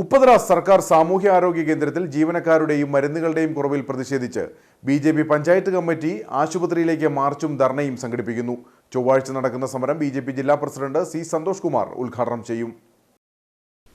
ഉപ്പതറ സർക്കാർ സാമൂഹ്യ ആരോഗ്യ കേന്ദ്രത്തിൽ ജീവനക്കാരുടെയും മരുന്നുകളുടെയും കുറവിൽ പ്രതിഷേധിച്ച് B J P panchayat committee ആശുപത്രിയിലേക്ക് മാർച്ചും ധർണയും സംഘടിപ്പിക്കുന്നു. ചൊവ്വാഴ്ച നടക്കുന്ന സമരം ബി ജില്ലാ പ്രസിഡന്റ് സി സന്തോഷ് കുമാർ ഉദ്ഘാടനം ചെയ്യും.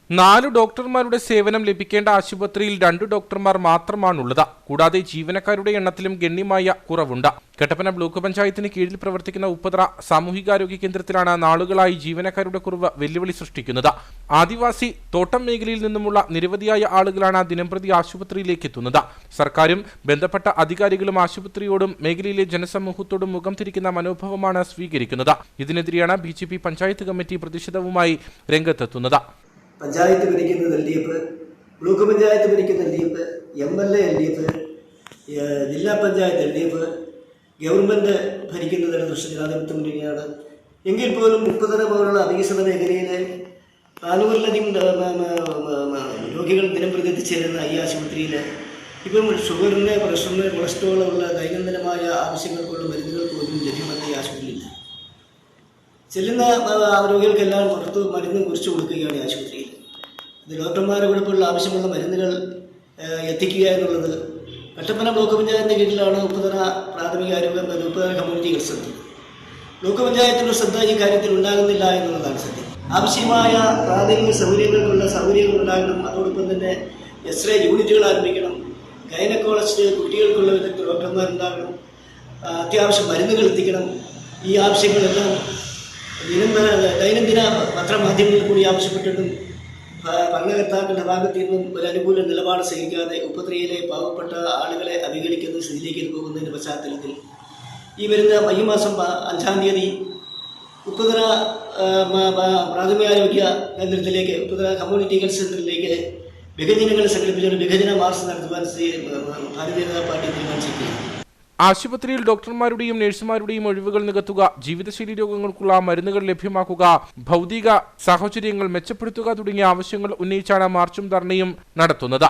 നാല് ഡോക്ടർമാരുടെ സേവനം ലഭിക്കേണ്ട ആശുപത്രിയിൽ രണ്ട് ഡോക്ടർമാർ മാത്രമാണുള്ളത്. കൂടാതെ ജീവനക്കാരുടെ എണ്ണത്തിലും ഗണ്യമായ കുറവുണ്ട്. കട്ടപ്പന ബ്ലോക്ക് പഞ്ചായത്തിന് കീഴിൽ പ്രവർത്തിക്കുന്ന ഉപ്പതറ സാമൂഹികാരോഗ്യ കേന്ദ്രത്തിലാണ് നാളുകളായി ജീവനക്കാരുടെ കുറവ് വെല്ലുവിളി സൃഷ്ടിക്കുന്നത്. ആദിവാസി തോട്ടം മേഖലയിൽ നിന്നുമുള്ള നിരവധിയായ ആളുകളാണ് ദിനംപ്രതി ആശുപത്രിയിലേക്ക് എത്തുന്നത്. സർക്കാരും ബന്ധപ്പെട്ട അധികാരികളും ആശുപത്രിയോടും മേഖലയിലെ ജനസമൂഹത്തോടും മുഖം തിരിക്കുന്ന മനോഭാവമാണ് സ്വീകരിക്കുന്നത്. ഇതിനെതിരെയാണ് B J P panchayat committee പ്രതിഷേധവുമായി രംഗത്തെത്തുന്നത്. പഞ്ചായത്ത് ഭരിക്കുന്നത് L D F block panchayat ഭരിക്കുന്ന L D F M L A L D F ജില്ലാ panchayat L D F government ഭരിക്കുന്നതിന് ദൃശ്യ ജനാധിപത്യം മുന്നണിയാണ് എങ്കിൽ പോലും മുപ്പതര പോലുള്ള അധികസന മേഖലയിലെ നാനൂറിലധികം രോഗികൾ ദിനം പ്രതി എത്തിച്ചേരുന്ന ഈ ആശുപത്രിയിൽ ഇപ്പം ഷുഗറിന് പ്രഷറിന് കൊളസ്ട്രോളുള്ള ദൈനംദിനമായ ആവശ്യങ്ങൾക്കുള്ള മരുന്നുകൾ പോലും ലഭ്യമല്ല ഈ ആശുപത്രിയിൽ. ചെല്ലുന്ന രോഗികൾക്കെല്ലാം പുറത്ത് മരുന്ന് കുറിച്ച് കൊടുക്കുകയാണ് ഈ ആശുപത്രിയിൽ. ഇത് ഡോക്ടർമാരെ കുഴപ്പമുള്ള ആവശ്യമുള്ള മരുന്നുകൾ എത്തിക്കുക എന്നുള്ളത് കട്ടപ്പന ബ്ലോക്ക് പഞ്ചായത്തിന്റെ കീഴിലാണ് ഉപ്പതറ പ്രാഥമിക ആരോഗ്യ ഉപ്പതറ കമ്മ്യൂണിറ്റി ഹെൽത്ത് ബ്ലോക്ക് പഞ്ചായത്തിന്റെ ശ്രദ്ധ ഈ കാര്യത്തിൽ ഉണ്ടാകുന്നില്ല എന്നുള്ളതാണ് സത്യം. ആവശ്യമായ പ്രാഥമിക സൗകര്യങ്ങൾക്കുള്ള സൗകര്യങ്ങൾ ഉണ്ടാകണം അതോടൊപ്പം തന്നെ എക്സ്റേ യൂണിറ്റുകൾ ആരംഭിക്കണം. ഗൈനക്കോളജിസ്റ്റ് കുട്ടികൾക്കുള്ള വിദഗ്ധ ഡോക്ടർമാരുണ്ടാകണം ഉണ്ടാകണം അത്യാവശ്യം മരുന്നുകൾ എത്തിക്കണം. ഈ ആവശ്യങ്ങളെല്ലാം ദിനം ദൈനംദിന പത്രമാധ്യമങ്ങളിൽ കൂടി ആവശ്യപ്പെട്ടിട്ടും ഭരണകർത്താക്കളുടെ ഭാഗത്തു നിന്നും ഒരു അനുകൂല നിലപാട് സ്വീകരിക്കാതെ ഉപത്രിയിലെ പാവപ്പെട്ട ആളുകളെ അവഗണിക്കുന്ന സ്ഥിതിയിലേക്ക് പോകുന്നതിന്റെ പശ്ചാത്തലത്തിൽ ഈ വരുന്ന ഈ മാസം അഞ്ചാം തീയതി ഉപ്പുതറ പ്രാഥമികാരോഗ്യ കേന്ദ്രത്തിലേക്ക് ഉപ്പുതറ കമ്മ്യൂണിറ്റി ഹെൽത്ത് സെന്ററിലേക്ക് വിഭജനങ്ങൾ സംഘടിപ്പിച്ച ഒരു വിഭജന മാർച്ച് നടത്തുവാൻ ഭാരതീയ ജനതാ പാർട്ടി തീരുമാനിച്ചിരിക്കുകയാണ് ആശുപത്രിയിൽ ഡോക്ടർമാരുടെയും നഴ്സുമാരുടെയും ഒഴിവുകൾ നികത്തുക ജീവിതശൈലി രോഗങ്ങൾക്കുള്ള മരുന്നുകൾ ലഭ്യമാക്കുക ഭൗതിക സാഹചര്യങ്ങൾ മെച്ചപ്പെടുത്തുക തുടങ്ങിയ ആവശ്യങ്ങൾ ഉന്നയിച്ചാണ് മാർച്ചും ധർണയും നടത്തുന്നത്.